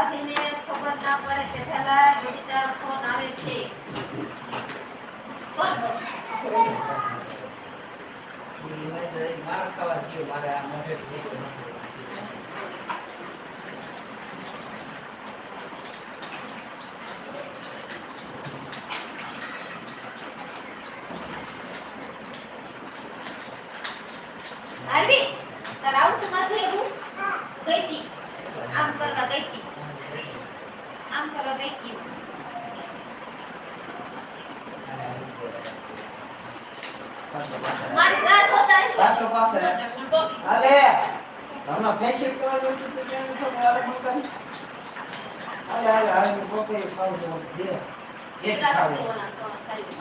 વાળીને ખબર ના પડે છે પેલા જોડીદાર ફોન આવે છે કોણ માર ખાવા જો મારે આ મોઢે અરવી તારા આવું તમારે ભેગું ગઈ હતી આમ કરવા ગઈ હતી ফলকে কি বলে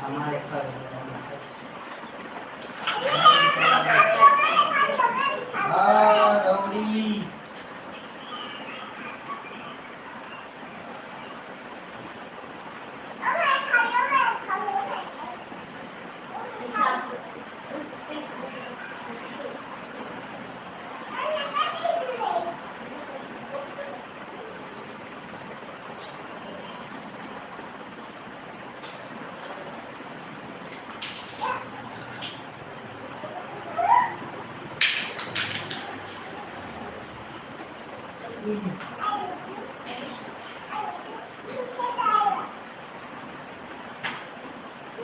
हमारे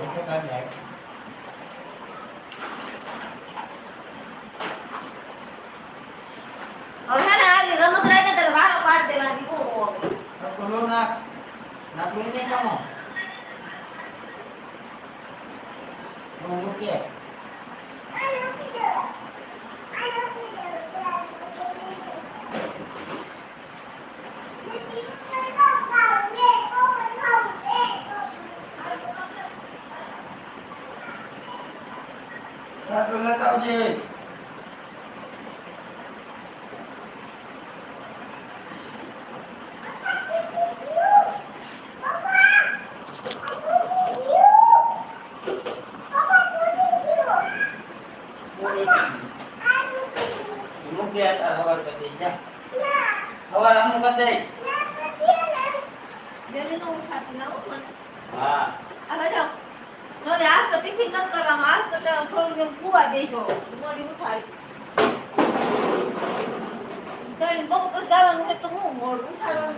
એટલે કાઢ લે હવે છે ને આની રમત રહીને તારે વારો પાડી દેવાની. ઓહો. બોલો ના ના કોઈ નહીં કામો હું મૂકે રાતો લેતા આવજે હવાર કરી દઈશ જલ્દી નો ના હા. હવે જાઓ. નોંધે આજ તો ટિફિન નથી કરવાનું આજ તો થોડું એમ કુવા દેજો મોડી ઉઠાડી તો બહુ પછી જવાનું હોય તો હું મોડું ઉઠાડવાનું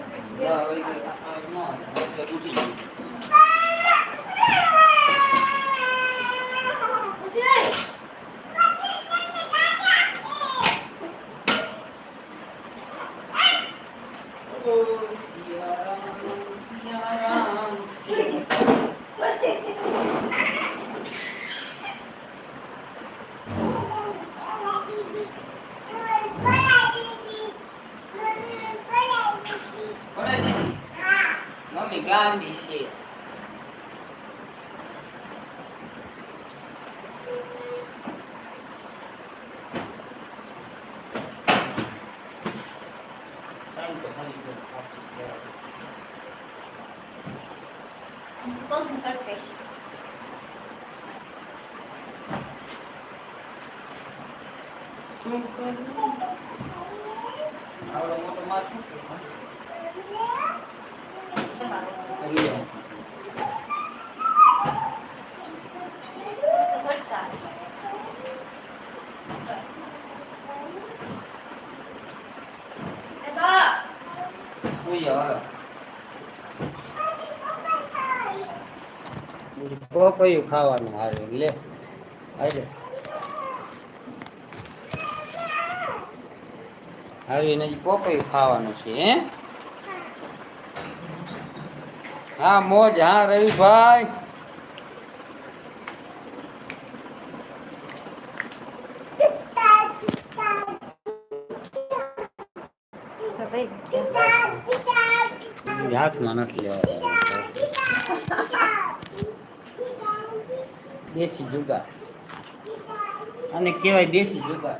ગાંડી છે. શું કરું આવડો મોટો માર શું કરું? આવી જાઓ. ભટકા એ બા સુઈ જાઓ, હાલો. પોપૈયું ખાવાનું હારે લે હાલે હારી ને પોપૈયું ખાવાનું છે હે હા મોજ. હા રવિભાઈ. હાથમાં નથી લેવા દેશી જુગાર. અને કહેવાય દેશી જુગાર.